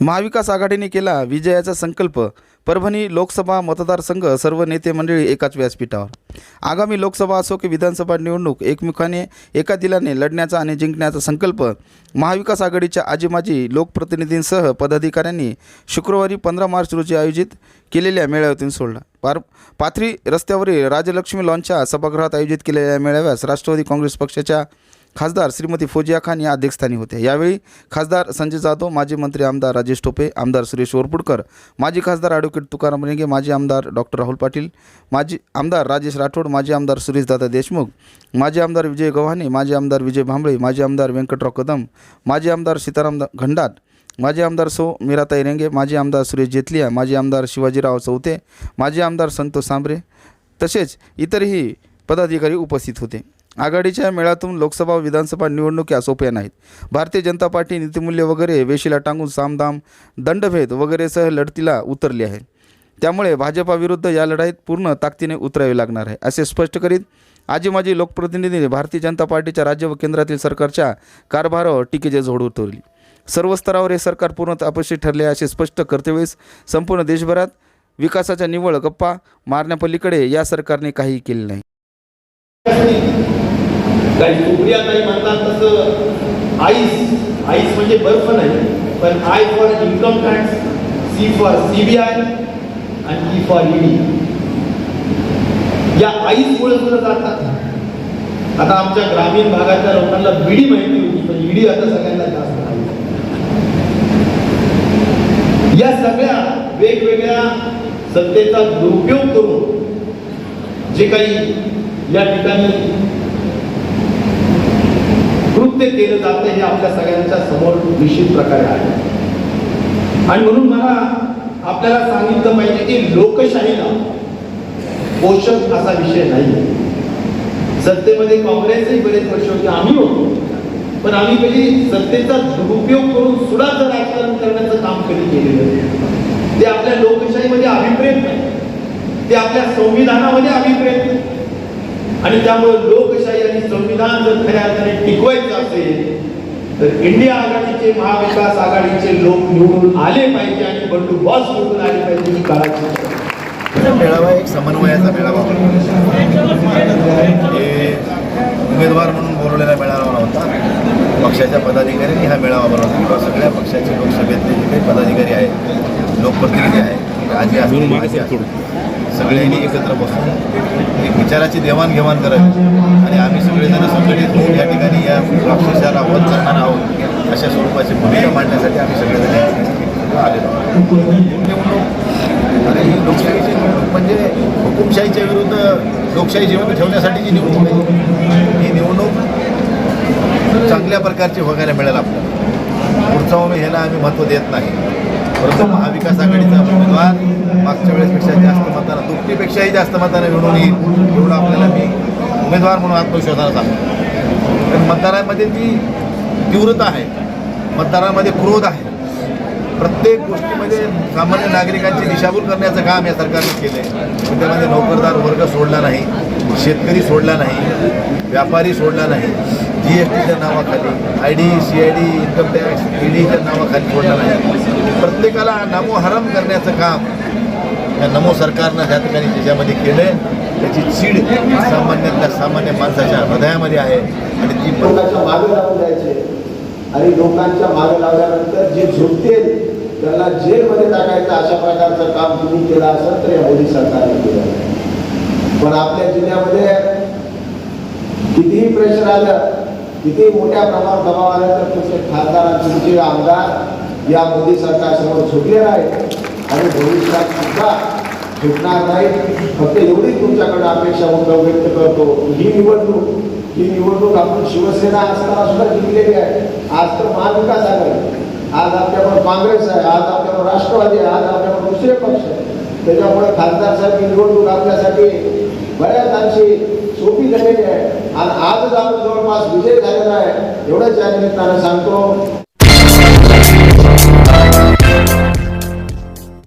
महाविकास आघाडीने केला विजयाचा संकल्प. परभणी लोकसभा मतदारसंघ सर्व नेते मंडळी एकाच व्यासपीठावर. आगामी लोकसभा असो की विधानसभा निवडणूक एकमुखाने एका दिलाने लढण्याचा आणि जिंकण्याचा संकल्प महाविकास आघाडीच्या आजीमाजी लोकप्रतिनिधींसह पदाधिकाऱ्यांनी शुक्रवारी पंधरा मार्च रोजी आयोजित केलेल्या मेळाव्यातून सोडला. पार पाथरी रस्त्यावरील राजलक्ष्मी लॉनच्या सभागृहात आयोजित केलेल्या मेळाव्यास राष्ट्रवादी काँग्रेस पक्षाच्या खासदार श्रीमती फौजिया खान या अध्यक्षस्थानी होते यावेळी खासदार संजय जाधव माजी मंत्री आमदार राजेश टोपे आमदार सुरेश वरपुडकर माजी खासदार ॲडव्होकेट तुकाराम रेंगे माजी आमदार डॉक्टर राहुल पाटील माजी आमदार राजेश राठोड माजी आमदार सुरेशदादा देशमुख माजी आमदार विजय गव्हाणे माजी आमदार विजय भांबळे माजी आमदार व्यंकटराव कदम माजी आमदार सीताराम घंडाट माजी आमदार सो मीराताई रेंगे माजी आमदार सुरेश जेतलिया माजी आमदार शिवाजीराव चौथे माजी आमदार संतोष सांबरे तसेच इतरही पदाधिकारी उपस्थित होते आघाडीच्या मेळातून लोकसभा विधानसभा निवडणुक्या सोप्या नाहीत. भारतीय जनता पार्टी नीतिमूल्य वगैरे वेशीला टांगून सामदाम दंडभेद वगैरेसह लढतीला उतरली आहे. त्यामुळे भाजपाविरुद्ध या लढाईत पूर्ण ताकदीने उतरावे लागणार आहे असे स्पष्ट करीत आजी माजी लोकप्रतिनिधींनी भारतीय जनता पार्टीच्या राज्य व केंद्रातील सरकारच्या कारभारावर टीकेचे झोड उतरली. सर्व स्तरावर हे सरकार पूर्णतः अपयशी ठरले असे स्पष्ट करतेवेळेस संपूर्ण देशभरात विकासाच्या निव्वळ गप्पा मारण्यापलीकडे या सरकारने काही केले नाही. काही सुप्रिया काही म्हणतात तसं आईस आईस म्हणजे बर्फ नाही पण I for income tax C for CBI आणि ई फॉर ईडी या आईस मुळे सुद्धा जातात. आता आमच्या ग्रामीण भागाच्या लोकांना बीडी माहिती होती पण ईडी आता सगळ्यांना जास्त नाही या सगळ्या वेगवेगळ्या सत्तेचा दुरुपयोग करून जे काही या ठिकाणी केलं जातं हे आपल्या सगळ्यांच्या समोर निश्चित प्रकारे आहे. आणि म्हणून मला आपल्याला सांगितलं पाहिजे की लोकशाहीला पोषक असा विषय नाही. सत्तेमध्ये काँग्रेसही बरेच वर्ष होते आम्ही होतो. पण आम्ही कधी सत्तेचा दुरुपयोग करून सुडाचं राजकारण करण्याचं काम कधी केलेलं ते आपल्या लोकशाहीमध्ये अभिप्रेत नाही. ते आपल्या संविधानामध्ये अभिप्रेत आणि त्यामुळे लोकशाही आणि संविधान जर खऱ्या अर्थाने टिकवायचं असेल तर इंडिया आघाडीचे महाविकास आघाडीचे लोक निवडून आले पाहिजे आणि बंडू बॉस निवडून आले पाहिजे ही काळाची. हा मेळावा एक समन्वयाचा मेळावा होता. हे उमेदवार म्हणून बोलवलेला मेळावा नव्हता पक्षाच्या पदाधिकाऱ्यांनी हा मेळावा बोलवला किंवा सगळ्या पक्षाचे लोकसभेतले जे काही पदाधिकारी आहेत लोकप्रतिनिधी आहेत माजी असतील. सगळ्यांनी एकत्र बसून एक विचाराची देवाणघेवाण करावी. आणि आम्ही सगळेजण संघटित होऊन या ठिकाणी या राक्षसाला वध करणार आहोत अशा स्वरूपाची भूमिका मांडण्यासाठी आम्ही सगळेजण आलेलो निवडणूक आणि ही लोकशाहीची निवडणूक म्हणजे हुकुमशाहीच्या विरुद्ध लोकशाही जिवंत ठेवण्यासाठीची निवडणूक आहे ही निवडणूक चांगल्या प्रकारची बघायला मिळेल आपल्याला. पुढचा उमेद ह्याला आम्ही महत्त्व देत नाही. परंतु महाविकास आघाडीचा उमेदवार मागच्या वेळेसपेक्षा जास्त मतांना दुपटीपेक्षाही जास्त मतांना निवडून येईल एवढं आपल्याला मी उमेदवार म्हणून आत्मविश्वासाला सांगतो. कारण मतदारांमध्ये ती तीव्रता आहे मतदारांमध्ये क्रोध आहे प्रत्येक गोष्टीमध्ये सामान्य नागरिकांची दिशाभूल करण्याचं काम या सरकारने केलं आहे त्यामध्ये नोकरदार वर्ग सोडला नाही शेतकरी सोडला नाही व्यापारी सोडला नाही जी एस टीच्या नावाखाली I D C I D income tax ईडीच्या डीच्या नावाखाली सोडला नाही. प्रत्येकाला नमो हरम करण्याचं काम या नमो सरकारनं त्या ठिकाणी त्याच्यामध्ये केलं आहे त्याची चीड सामान्यातल्या सामान्य माणसाच्या हृदयामध्ये आहे. आणि ती लोकांच्या मागे लावून द्यायचे. आणि लोकांच्या मागे लावल्यानंतर जे झुकतील त्यांना जेलमध्ये टाकायचं अशा प्रकारचं काम तुम्ही केलं असेल तर या मोदी सरकारने केलं पण आपल्या जिल्ह्यामध्ये कितीही प्रेशर आलं कितीही मोठ्या प्रमाणात दबाव आला तर तुमचे खासदार तुमचे आमदार या मोदी सरकारसमोर झुकले नाहीत आणि भविष्यात सुद्धा झुकणार नाही. फक्त एवढी तुमच्याकडे अपेक्षा उद्धव व्यक्त करतो. ही निवडणूक ही निवडणूक आपण शिवसेना असताना सुद्धा जिंकलेली आहे. आज तर महाविकास आघाडी. आज आपल्यावर काँग्रेस आहे. आज आपल्यावर राष्ट्रवादी आहे. आज आपल्यावर दुसरे पक्ष आहे त्याच्यामुळे खासदार साहेब ही निवडणूक आपल्यासाठी बऱ्याच अंशी सोपी झालेली आहे. आणि आजच आपण जवळपास विजय झालेला आहे. एवढंच या निमित्तानं सांगतो. Thank you.